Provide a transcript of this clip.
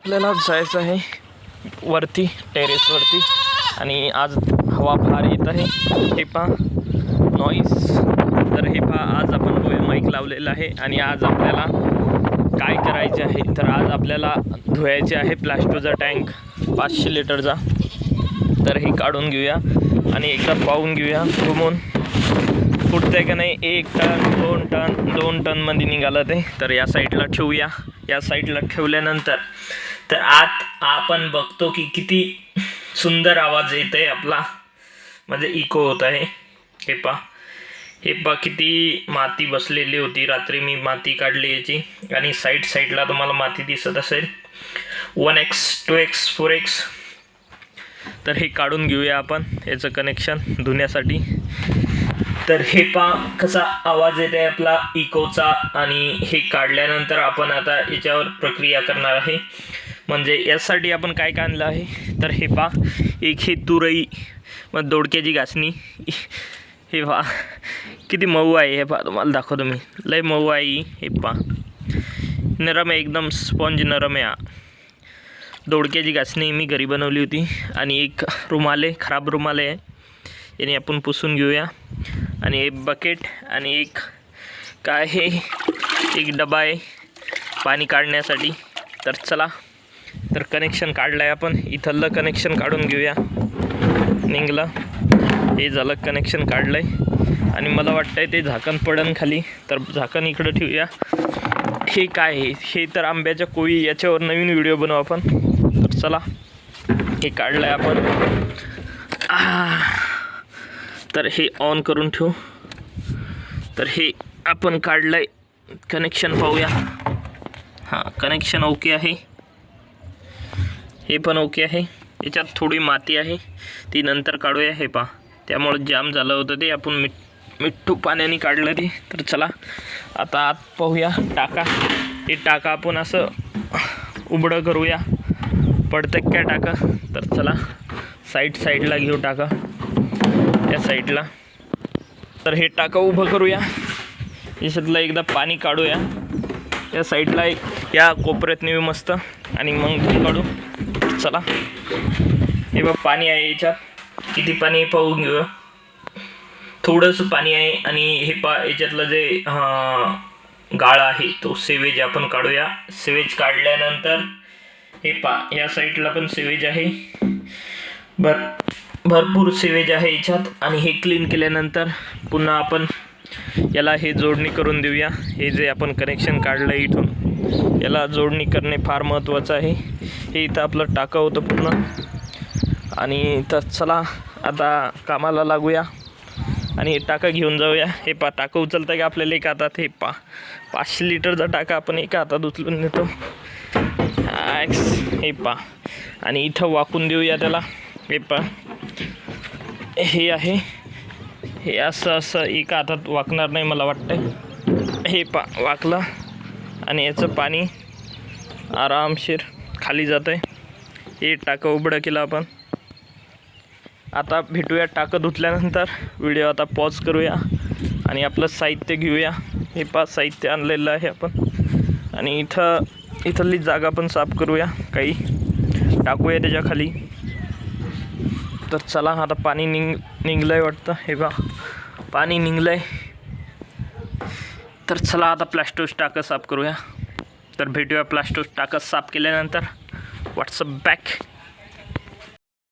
आपल्याला जायचं आहे वरती टेरेसवरती आणि आज हवा फार येत आहे. हे पहा नॉईस तर हे पहा आज आपण गोयल माईक लावलेलं आहे आणि आज आपल्याला काय करायचे आहे? तर आज आपल्याला धुवायचे आहे प्लास्टोचा टँक पाचशे लिटरचा. तर हे काढून घेऊया आणि एकदा पाहून घेऊया घुमून. फुटतंय का नाही? एक टन दोन टन दोन टनमध्ये निघालं ते. तर या साईडला ठेवूया. या साईडला ठेवल्यानंतर तर आत आपण बघतो की किती सुंदर आवाज येत आहे आपला. म्हणजे इको होत आहे. हे पा हे पा किती माती बसलेली होती. रात्री मी माती काढली याची. आणि साईड साईडला तुम्हाला माती दिसत असेल. One X two X four X तर हे काढून घेऊया आपण. याचं कनेक्शन धुण्यासाठी. तर हे पा कसा आवाज येत आहे आपला इकोचा आणि हे काढल्यानंतर आपण आता याच्यावर प्रक्रिया करणार आहे. म्हणजे यासाठी आपण काय काय आणलं आहे? तर हे पा एक हे तुरई मग दोडक्याची घासणी. हे पा किती मऊ आहे हे पा तुम्हाला दाखवतो मी. लय मऊ आहे हे पा नरम आहे एकदम स्पॉन्ज नरम आहे हा. दोडक्याची घासणी मी घरी बनवली होती आणि एक रुमाले खराब रुमाले आहे. याने आपण पुसून घेऊया. आणि एक बकेट आणि एक काय हे एक डबा आहे पाणी काढण्यासाठी. तर चला तर कनेक्शन काढलं आहे आपण इथलं कनेक्शन काढून घेऊया. निंगला हे झालं कनेक्शन काढलं आहे आणि मला वाटतं आहे ते झाकण पडन खाली. तर झाकण इकडं ठेवूया. हे काय आहे? हे तर आंब्याच्या कोळी याच्यावर नवीन व्हिडिओ बनवू आपण. तर चला हे काढलं आहे. आपण तर हे ऑन करून ठेवू. तर हे आपण काढलं आहे कनेक्शन पाहूया. हां कनेक्शन ओके आहे. हे पण ओके आहे. याच्यात थोडी माती आहे. ती नंतर काढूया हे पा त्यामुळं जाम झालं होतं ते. आपण मिठ मिठ्ठू पाण्याने काढलं ते. तर चला आता आत पाहूया टाका. हे टाका आपण असं उबडं करूया. पडतं काय टाका? तर चला साईड साईडला घेऊ टाका. या साईडला तर हे टाका उभं करूया. याच्यातलं एकदा पाणी काढूया. या साईडला एक या कोपऱ्यात नेऊ मस्त. आणि मग काढू. चला. हे बघ पाणी आहे याच्यात. किती पाणी पाहून घेऊया थोडंसं पाणी आहे आणि हे पा याच्यातलं जे गाळ आहे तो सेवेज आपण काढूया. सेवेज काढल्यानंतर हे पा या साईडला पण सेवेज आहे. भर भरपूर सेवेज आहे याच्यात. आणि हे क्लीन केल्यानंतर पुन्हा आपण याला हे जोडणी करून देऊया. हे जे आपण कनेक्शन काढलं इथून. याला जोडणी करणे फार महत्त्वाचं आहे. हे इथं आपलं टाकं होतं पूर्ण. आणि तर चला आता कामाला लागूया. आणि हे टाका घेऊन जाऊया. हे पा टाकं उचलतं का आपल्याला एका हातात? हे पा पाचशे लिटरचा टाका आपण एका हातात उचलून नेतो. ॲक्स हे पा. आणि इथं वाकून देऊया त्याला. हे पा. हे आहे. हे असं असं एका हातात वाकणार नाही मला वाटतं हे पा वाकलं. आणि याचं पाणी आरामशीर खाली जातं आहे हे टाकं उघडं केलं आपण. आता भेटूया टाकं धुतल्यानंतर. व्हिडिओ आता पॉज करूया आणि आपलं साहित्य घेऊया. हे पाच साहित्य आणलेलं आहे आपण. आणि इथं इथली जागा पण साफ करूया काही. टाकूया त्याच्याखाली. तर चला आता पाणी निंग निघलं आहे वाटतं. हे बा पाणी निघलं आहे तर चला आता प्लास्टोस टाकं साफ करूया. तर भेटूया प्लास्टोस टाकं साफ केल्यानंतर. WhatsApp back